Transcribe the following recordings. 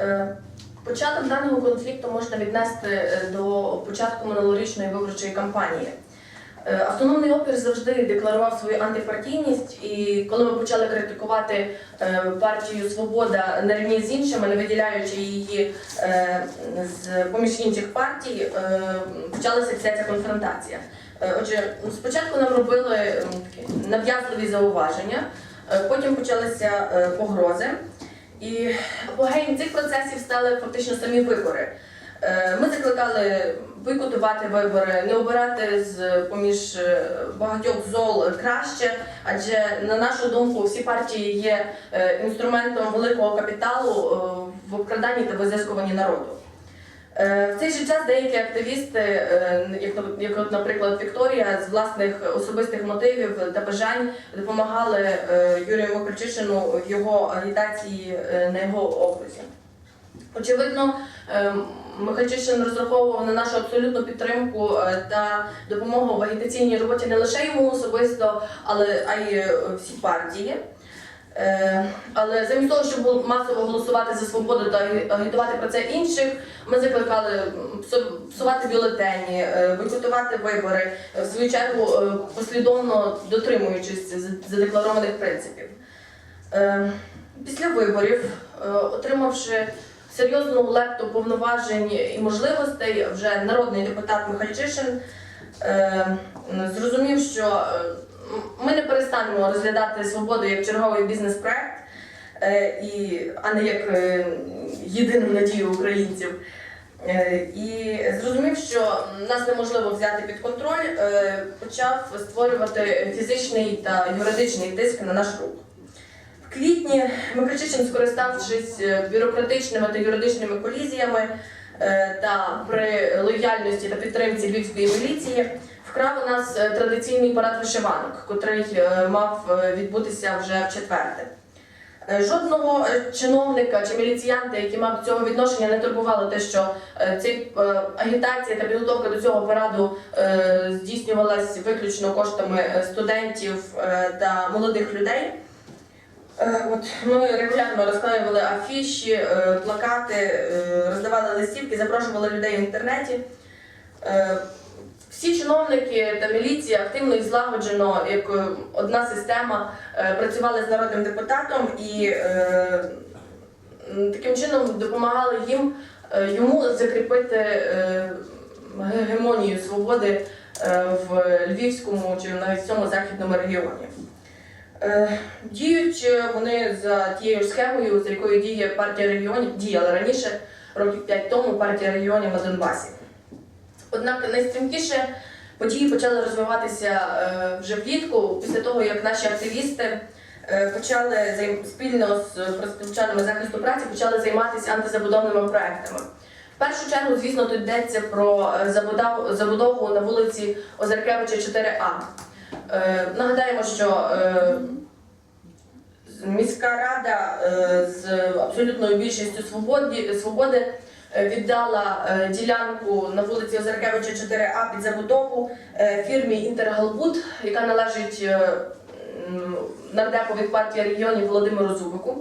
Е, Початок даного конфлікту можна віднести е, до початку минулорічної виборчої кампанії. Е, Автономний опір завжди декларував свою антипартійність, і коли ми почали критикувати партію Свобода на рівні з іншими, не виділяючи її з поміж інших партій, почалася вся ця конфронтація. Отже, спочатку нам робили нав'язливі зауваження, потім почалися погрози. І апогеєм цих процесів стали фактично самі вибори. Е, Ми закликали бойкотувати вибори, не обирати з поміж е, багатьох зол краще, адже на нашу думку всі партії є е, інструментом великого капіталу в обкраданні та визискуванні народу. Е, В цей же час деякі активісти, е, як, от, наприклад, Вікторія, з власних особистих мотивів та бажань допомагали е, Юрію Микольчишину в його агітації на його окрузі. Очевидно, Михальчишин розраховував на нашу абсолютну підтримку та допомогу в агітаційній роботі не лише йому особисто, але й всій партії. Е, Але замість того, щоб масово голосувати за свободу та агітувати про це інших, ми закликали псувати бюлетені, е, бойкотувати вибори, е, в свою чергу послідовно дотримуючись задекларованих принципів. Після виборів, отримавши серйозну лепту повноважень і можливостей, вже народний депутат Михальчишин зрозумів, що ми не перестанемо розглядати свободу як черговий бізнес-проект, е, а не як е, єдину надію українців. Е, І зрозумів, що нас неможливо взяти під контроль, почав створювати фізичний та юридичний тиск на наш рух. В квітні Микричишин, скориставшись бюрократичними та юридичними колізіями та при лояльності та підтримці львівської міліції, вкрав у нас е, традиційний парад вишиванок, котрий е, мав е, відбутися вже в четверте. Жодного чиновника чи міліціянта, який мав до цього відношення, не турбувало те, що е, агітація та підготовка до цього параду здійснювалась виключно коштами студентів та молодих людей. От ми регулярно розклеювали афіші, плакати, роздавали листівки, запрошували людей в інтернеті. Всі чиновники та міліція активно і злагоджено, як е, одна система, е, працювали з народним депутатом і е, таким чином допомагали їм йому закріпити гегемонію свободи в Львівському чи навіть всьому західному регіоні. Діють вони за тією ж схемою, за якою діє партія регіонів, діяла раніше, років 5 тому партія регіонів на Донбасі. Однак найстрімкіше події почали розвиватися е, вже влітку, після того, як наші активісти е, почали спільно з профспілчанами захисту праці почали займатися антизабудовними проектами. В першу чергу, звісно, тут йдеться про е, забудову на вулиці Озеркевича 4А. Е, Нагадаємо, що міська рада з абсолютною більшістю свободи, віддала е, ділянку на вулиці Озеркевича 4А під забудову е, фірмі Інтергалбуд, яка належить е, нардепу від партії регіонів Володимиру Зубику.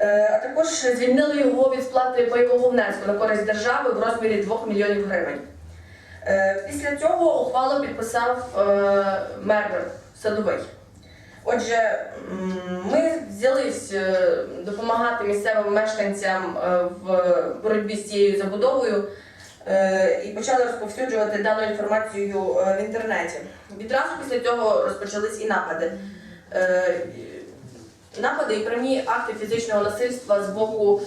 Е, А також звільнили його від сплати пайового внеску на користь держави в розмірі 2 мільйонів гривень. Е, Після цього ухвалу підписав е, мер садовий. Отже, ми взялись е, допомагати місцевим мешканцям е, в боротьбі з цією забудовою е, і почали розповсюджувати дану інформацію в інтернеті. Відразу після цього розпочались і напади. Напади і прямі акти фізичного насильства з боку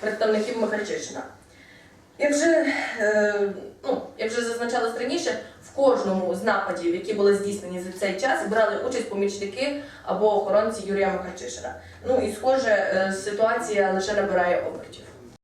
представників Михальчишина. Як вже, е, ну, як вже зазначалось раніше, в кожному з нападів, які були здійснені за цей час, брали участь помічники або охоронці Юрія Михальчишина. Ну і схоже, е, ситуація лише набирає обертів.